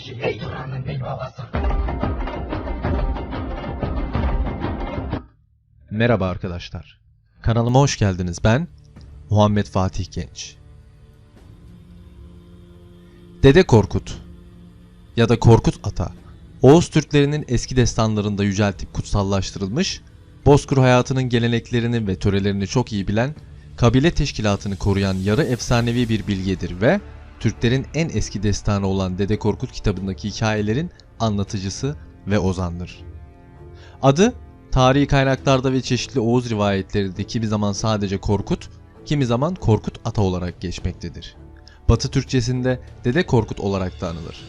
Osmanlı'nın bey babası. Merhaba arkadaşlar. Kanalıma hoş geldiniz. Ben Muhammed Fatih Genç. Dede Korkut ya da Korkut Ata, Oğuz Türklerinin eski destanlarında yüceltip kutsallaştırılmış, Bozkır hayatının geleneklerini ve törelerini çok iyi bilen, kabile teşkilatını koruyan yarı efsanevi bir bilgedir ve Türklerin en eski destanı olan Dede Korkut kitabındaki hikayelerin anlatıcısı ve ozandır. Adı Tarihi kaynaklarda ve çeşitli Oğuz rivayetlerinde kimi zaman sadece Korkut, kimi zaman Korkut Ata olarak geçmektedir. Batı Türkçesinde Dede Korkut olarak da anılır.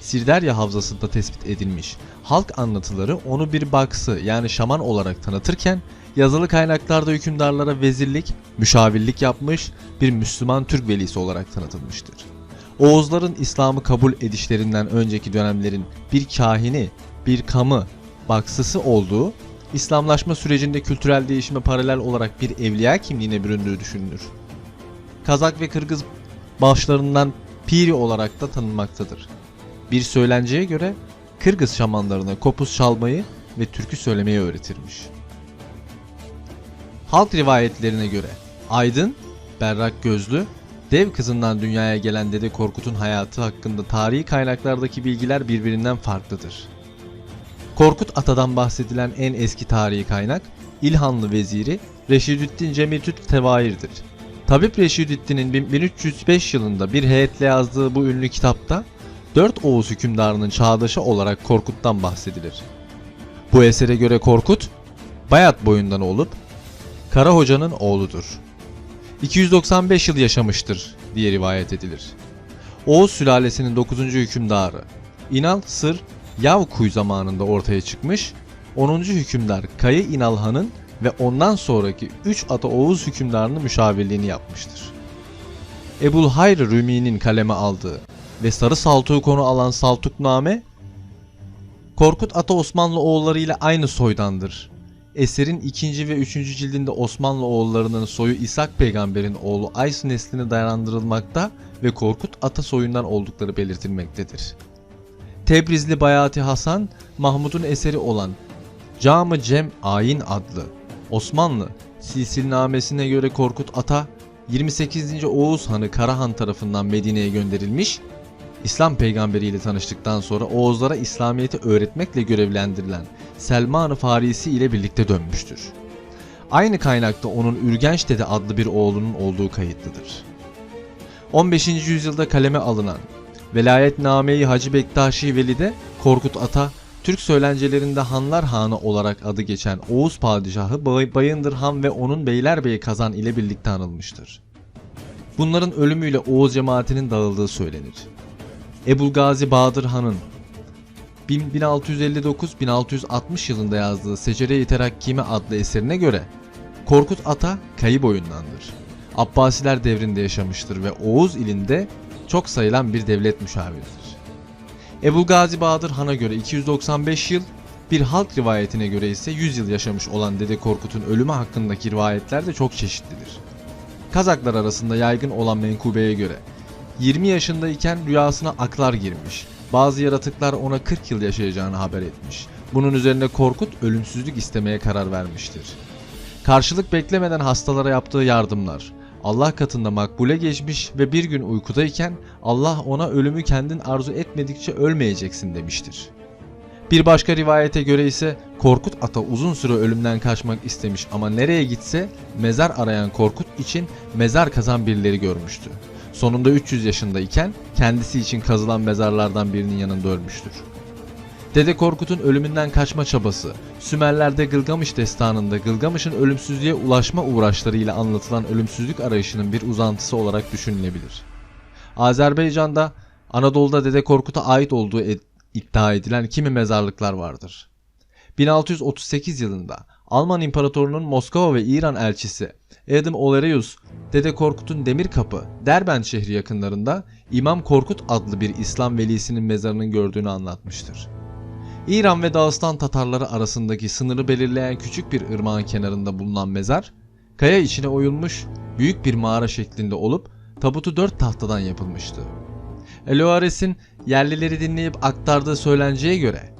Sirderya Havzası'nda tespit edilmiş halk anlatıları onu bir baksı yani şaman olarak tanıtırken yazılı kaynaklarda hükümdarlara vezirlik, müşavirlik yapmış bir Müslüman Türk velisi olarak tanıtılmıştır. Oğuzların İslam'ı kabul edişlerinden önceki dönemlerin bir kahini, bir kamı, baksısı olduğu, İslamlaşma sürecinde kültürel değişime paralel olarak bir evliya kimliğine büründüğü düşünülür. Kazak ve Kırgız başlarından piri olarak da tanınmaktadır. Bir söylenceye göre Kırgız şamanlarına kopuz çalmayı ve türkü söylemeyi öğretirmiş. Halk rivayetlerine göre Aydın, berrak gözlü, dev kızından dünyaya gelen Dede Korkut'un hayatı hakkında tarihi kaynaklardaki bilgiler birbirinden farklıdır. Korkut Ata'dan bahsedilen en eski tarihi kaynak İlhanlı veziri Reşidüddin Cemiltüt Tevair'dir. Tabip Reşidüddin'in 1305 yılında bir heyetle yazdığı bu ünlü kitapta 4 Oğuz hükümdarının çağdaşı olarak Korkut'tan bahsedilir. Bu esere göre Korkut, Bayat boyundan olup Kara Hoca'nın oğludur. 295 yıl yaşamıştır diye rivayet edilir. Oğuz sülalesinin 9. hükümdarı İnal Sır Yavkuy zamanında ortaya çıkmış, 10. hükümdar Kayı İnal Han'ın ve ondan sonraki 3 ata Oğuz hükümdarının müşavirliğini yapmıştır. Ebul Hayr Rümi'nin kaleme aldığı ve Sarı Saltuk'u konu alan Saltukname, Korkut Ata Osmanlı oğulları ile aynı soydandır. Eserin ikinci ve üçüncü cildinde Osmanlı oğullarının soyu İshak peygamberin oğlu Ays nesline dayandırılmakta ve Korkut Ata soyundan oldukları belirtilmektedir. Tebrizli Bayati Hasan, Mahmud'un eseri olan Cam-ı Cem Ayin adlı Osmanlı silsilnamesine göre Korkut Ata 28. Oğuz Hanı Karahan tarafından Medine'ye gönderilmiş, İslam peygamberiyle tanıştıktan sonra Oğuzlara İslamiyet'i öğretmekle görevlendirilen Selman-ı Farisi ile birlikte dönmüştür. Aynı kaynakta onun Ürgenç Dede adlı bir oğlunun olduğu kayıtlıdır. 15. yüzyılda kaleme alınan Velayetname-i Hacı Bektaşi Veli'de Korkut Ata, Türk söylencelerinde Hanlar Hanı olarak adı geçen Oğuz Padişahı Bay- Bayındır Han ve onun Beylerbeyi Kazan ile birlikte anılmıştır. Bunların ölümüyle Oğuz cemaatinin dağıldığı söylenir. Ebul Gazi Bahadır Han'ın 1659-1660 yılında yazdığı Secere-i Terakkime adlı eserine göre Korkut Ata kayı boyundandır. Abbasiler devrinde yaşamıştır ve Oğuz ilinde çok sayılan bir devlet müşaviridir. Ebu Gazi Bahadır Han'a göre 295 yıl, bir halk rivayetine göre ise 100 yıl yaşamış olan Dede Korkut'un ölümü hakkındaki rivayetler de çok çeşitlidir. Kazaklar arasında yaygın olan menkubeye göre 20 yaşındayken rüyasına aklar girmiş. Bazı yaratıklar ona 40 yıl yaşayacağını haber etmiş. Bunun üzerine Korkut ölümsüzlük istemeye karar vermiştir. Karşılık beklemeden hastalara yaptığı yardımlar, Allah katında makbule geçmiş ve bir gün uykudayken Allah ona ölümü kendin arzu etmedikçe ölmeyeceksin demiştir. Bir başka rivayete göre ise Korkut Ata uzun süre ölümden kaçmak istemiş ama nereye gitse mezar arayan Korkut için mezar kazan birileri görmüştü. Sonunda 300 yaşındayken kendisi için kazılan mezarlardan birinin yanında ölmüştür. Dede Korkut'un ölümünden kaçma çabası, Sümerler'de Gılgamış destanında Gılgamış'ın ölümsüzlüğe ulaşma uğraşlarıyla anlatılan ölümsüzlük arayışının bir uzantısı olarak düşünülebilir. Azerbaycan'da Anadolu'da Dede Korkut'a ait olduğu iddia edilen kimi mezarlıklar vardır. 1638 yılında Alman İmparatorluğu'nun Moskova ve İran elçisi Adam Olereus, Dede Korkut'un Demirkapı, Derbent şehri yakınlarında İmam Korkut adlı bir İslam velisinin mezarının gördüğünü anlatmıştır. İran ve Dağıstan Tatarları arasındaki sınırı belirleyen küçük bir ırmağın kenarında bulunan mezar, kaya içine oyulmuş büyük bir mağara şeklinde olup tabutu dört tahtadan yapılmıştı. Eloares'in yerlileri dinleyip aktardığı söylenceye göre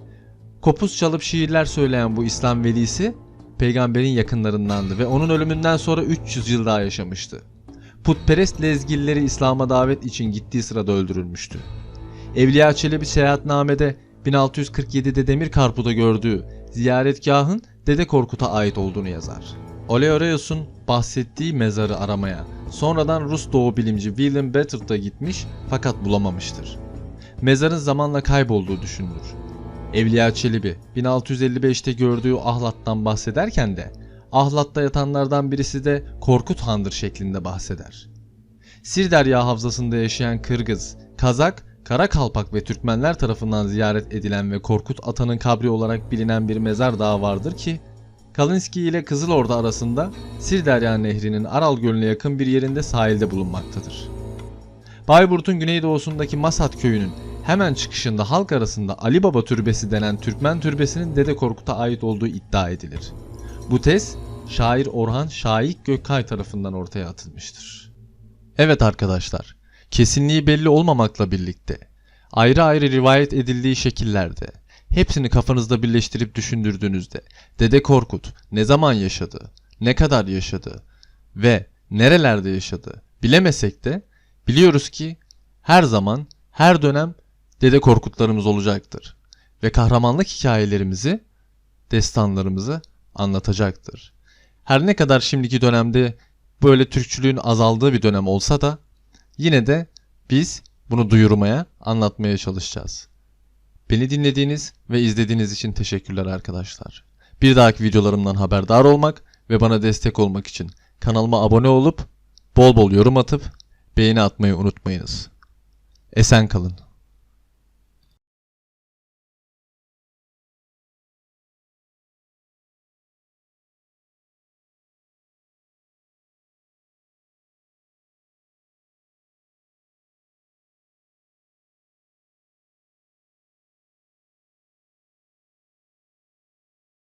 kopuz çalıp şiirler söyleyen bu İslam velisi peygamberin yakınlarındandı ve onun ölümünden sonra 300 yıl daha yaşamıştı. Putperest lezgilleri İslam'a davet için gittiği sırada öldürülmüştü. Evliya Çelebi seyahatnamede 1647'de Demir Karpu'da gördüğü ziyaretgahın Dede Korkut'a ait olduğunu yazar. Oleoreus'un bahsettiği mezarı aramaya sonradan Rus doğu bilimci William Bettert da gitmiş fakat bulamamıştır. Mezarın zamanla kaybolduğu düşünülür. Evliya Çelebi 1655'te gördüğü Ahlat'tan bahsederken de Ahlat'ta yatanlardan birisi de Korkut Han'dır şeklinde bahseder. Sirderya Havzası'nda yaşayan Kırgız, Kazak, Karakalpak ve Türkmenler tarafından ziyaret edilen ve Korkut Atan'ın kabri olarak bilinen bir mezar daha vardır ki Kalinski ile Kızılorda arasında Sirderya Nehri'nin Aral Gölü'ne yakın bir yerinde sahilde bulunmaktadır. Bayburt'un güneydoğusundaki Masat köyünün hemen çıkışında halk arasında Ali Baba Türbesi denen Türkmen türbesinin Dede Korkut'a ait olduğu iddia edilir. Bu tez şair Orhan Şahik Gökkay tarafından ortaya atılmıştır. Evet arkadaşlar, kesinliği belli olmamakla birlikte ayrı ayrı rivayet edildiği şekillerde hepsini kafanızda birleştirip düşündürdüğünüzde Dede Korkut ne zaman yaşadı, ne kadar yaşadı ve nerelerde yaşadı bilemesek de biliyoruz ki her zaman her dönem Dede Korkutlarımız olacaktır ve kahramanlık hikayelerimizi, destanlarımızı anlatacaktır. Her ne kadar şimdiki dönemde böyle Türkçülüğün azaldığı bir dönem olsa da yine de biz bunu duyurmaya, anlatmaya çalışacağız. Beni dinlediğiniz ve izlediğiniz için teşekkürler arkadaşlar. Bir dahaki videolarımdan haberdar olmak ve bana destek olmak için kanalıma abone olup bol bol yorum atıp beğeni atmayı unutmayınız. Esen kalın.